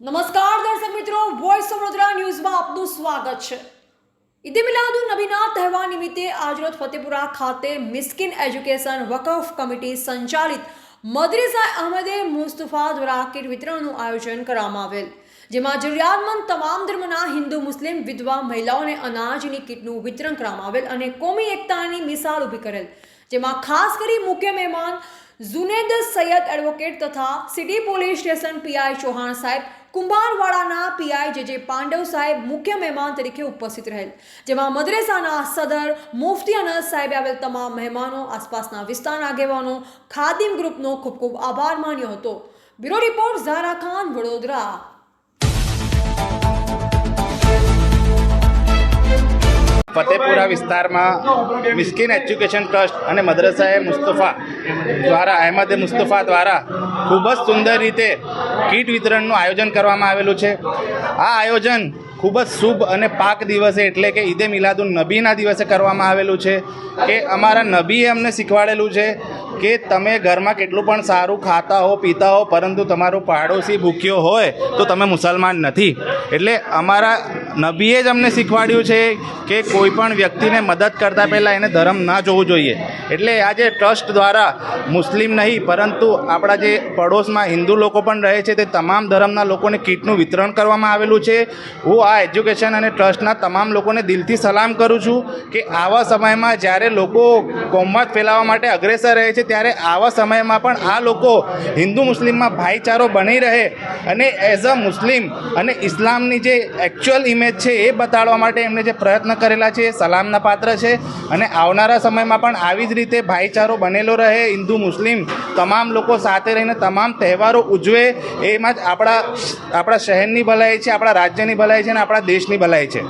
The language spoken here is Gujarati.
નમસ્કાર દર્શક મિત્રો વોઇસ ઓફ વડોદરા ન્યૂઝમાં આપનું સ્વાગત છે. ઈદે મિલાદુ નબીના તહેવાર નિમિત્તે આજરોજ ફતેપુરા ખાતે મિસ્કિન એજ્યુકેશન વકફ કમિટી સંચાલિત મદરેસા અહમદે મુસ્તફા દ્વારા કીટ વિતરણનું આયોજન કરવામાં આવેલ, જેમાં જરૂરિયાતમંદ તમામ ધર્મના હિન્દુ, મુસ્લિમ, વિધવા, મહિલાઓને અનાજની કીટનું વિતરણ કરવામાં આવેલ અને કોમી એકતાની મિસાલ ઊભી કરેલ. જેમાં ખાસ કરી મુખ્ય મહેમાન જુનેદ સૈયદ એડવોકેટ તથા city police station PI Chauhan સાહેબ, કુંભારવાડાના પીઆઈ જે જે પાંડવ સાહેબ મુખ્ય મહેમાન તરીકે ઉપસ્થિત રહેલ. જેમાં મદ્રેસાના સદર મુફતી અનસ સાહેબે આવેલ તમામ મહેમાનો, આસપાસના વિસ્તારના આગેવાનો, ખાદિમ ગ્રુપનો ખૂબ ખૂબ આભાર માન્યો હતો. Bureau report Zara Khan, Vadodara. Fatepura વિસ્તારમાં મિસ્કિન એજ્યુકેશન ટ્રસ્ટ અને મદ્રસાએ મુસ્તફા દ્વારા, અહેમદે મુસ્તફા દ્વારા ખૂબ જ સુંદર રીતે કીટ વિતરણનું આયોજન કરવામાં આવેલું છે. આ આયોજન ખૂબ જ શુભ અને પાક દિવસે એટલે કે ઈદે મિલાદુન નબીના દિવસે કરવામાં આવેલું છે કે અમારા નબીએ અમને શીખવાડેલું છે કે તમે ઘરમાં કેટલું પણ સારું ખાતા હો, પીતા હો, પરંતુ તમારો પાડોશી ભૂખ્યો હોય તો તમે મુસલમાન નથી. એટલે અમારા નબીએ જ અમને શીખવાડ્યું છે કે કોઈ પણ વ્યક્તિને મદદ કરતાં પહેલાં એને ધર્મ ના જોવું જોઈએ. એટલે આજે ટ્રસ્ટ દ્વારા મુસ્લિમ નહીં, પરંતુ આપણા જે પડોશમાં હિન્દુ લોકો પણ રહે છે, તે તમામ ધર્મના લોકોને કીટનું વિતરણ કરવામાં આવેલું છે. હું આ એજ્યુકેશન અને ટ્રસ્ટના તમામ લોકોને દિલથી સલામ કરું છું કે આવા સમયમાં જ્યારે લોકો કોમવાદ ફેલાવવા માટે અગ્રેસર રહે છે, ત્યારે આવા સમયમાં પણ આ લોકો હિન્દુ મુસ્લિમમાં ભાઈચારો બની રહે. અને એઝ અ મુસ્લિમ અને ઇસ્લામની જે એકચ્યુઅલ ઇમેજ છે એ બતાડવા માટે એમણે જે પ્રયત્ન કરેલા છે એ સલામના પાત્ર છે. અને આવનારા સમયમાં પણ આવી જ રીતે ભાઈચારો બનેલો રહે, હિન્દુ, મુસ્લિમ, તમામ લોકો સાથે રહીને તમામ તહેવારો ઉજવે, એમાં જ આપણા આપણા શહેરની ભલાઈ છે, આપણા રાજ્યની ભલાઈ છે અને આપણા દેશની ભલાઈ છે.